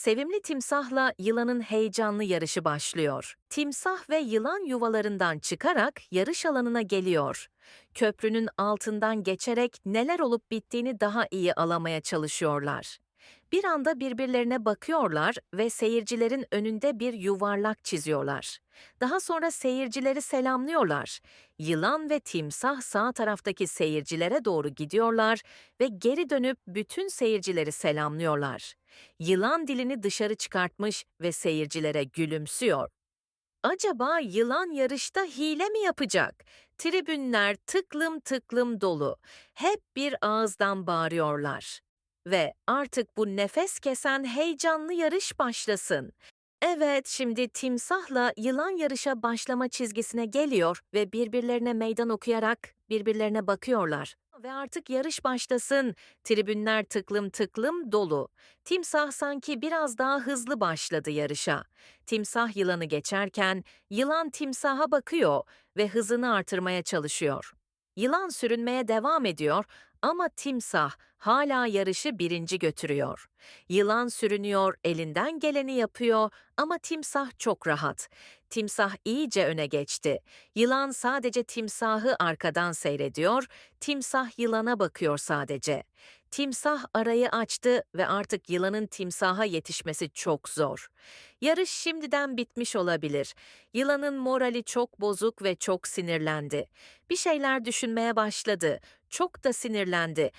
Sevimli timsahla yılanın heyecanlı yarışı başlıyor. Timsah ve yılan yuvalarından çıkarak yarış alanına geliyor. Köprünün altından geçerek neler olup bittiğini daha iyi alamaya çalışıyorlar. Bir anda birbirlerine bakıyorlar ve seyircilerin önünde bir yuvarlak çiziyorlar. Daha sonra seyircileri selamlıyorlar. Yılan ve timsah sağ taraftaki seyircilere doğru gidiyorlar ve geri dönüp bütün seyircileri selamlıyorlar. Yılan dilini dışarı çıkartmış ve seyircilere gülümsüyor. Acaba yılan yarışta hile mi yapacak? Tribünler tıklım tıklım dolu. Hep bir ağızdan bağırıyorlar. Ve artık bu nefes kesen heyecanlı yarış başlasın. Evet, şimdi timsahla yılan yarışa başlama çizgisine geliyor ve birbirlerine meydan okuyarak birbirlerine bakıyorlar. Ve artık yarış başlasın. Tribünler tıklım tıklım dolu. Timsah sanki biraz daha hızlı başladı yarışa. Timsah yılanı geçerken yılan timsaha bakıyor ve hızını artırmaya çalışıyor. Yılan sürünmeye devam ediyor ama timsah hala yarışı birinci götürüyor. Yılan sürünüyor, elinden geleni yapıyor ama timsah çok rahat. Timsah iyice öne geçti. Yılan sadece timsahı arkadan seyrediyor, timsah yılana bakıyor sadece. Timsah arayı açtı ve artık yılanın timsaha yetişmesi çok zor. Yarış şimdiden bitmiş olabilir. Yılanın morali çok bozuk ve çok sinirlendi. Bir şeyler düşünmeye başladı. Çok da sinirlendi.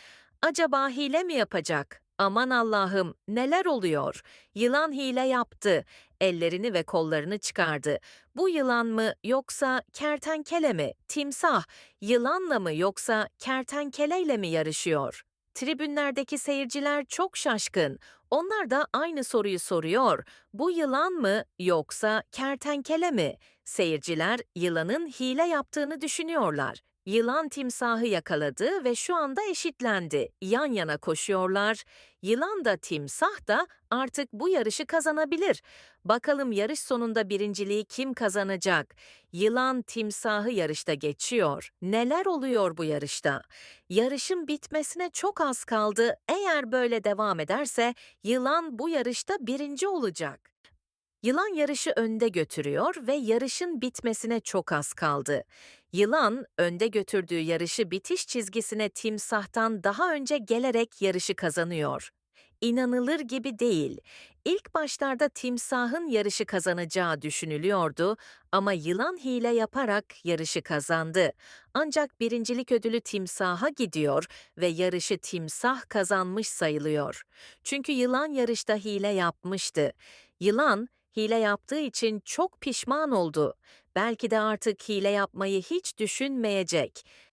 Acaba hile mi yapacak? Aman Allah'ım neler oluyor? Yılan hile yaptı. Ellerini ve kollarını çıkardı. Bu yılan mı yoksa kertenkele mi? Timsah yılanla mı yoksa kertenkeleyle mi yarışıyor? Tribünlerdeki seyirciler çok şaşkın. Onlar da aynı soruyu soruyor. Bu yılan mı yoksa kertenkele mi? Seyirciler yılanın hile yaptığını düşünüyorlar. Yılan timsahı yakaladı ve şu anda eşitlendi. Yan yana koşuyorlar. Yılan da timsah da artık bu yarışı kazanabilir. Bakalım yarış sonunda birinciliği kim kazanacak? Yılan timsahı yarışta geçiyor. Neler oluyor bu yarışta? Yarışın bitmesine çok az kaldı. Eğer böyle devam ederse yılan bu yarışta birinci olacak. Yılan yarışı önde götürüyor ve yarışın bitmesine çok az kaldı. Yılan önde götürdüğü yarışı bitiş çizgisine timsahtan daha önce gelerek yarışı kazanıyor. İnanılır gibi değil. İlk başlarda timsahın yarışı kazanacağı düşünülüyordu ama yılan hile yaparak yarışı kazandı. Ancak birincilik ödülü timsaha gidiyor ve yarışı timsah kazanmış sayılıyor. Çünkü yılan yarışta hile yapmıştı. Yılan hile yaptığı için çok pişman oldu. Belki de artık hile yapmayı hiç düşünmeyecek.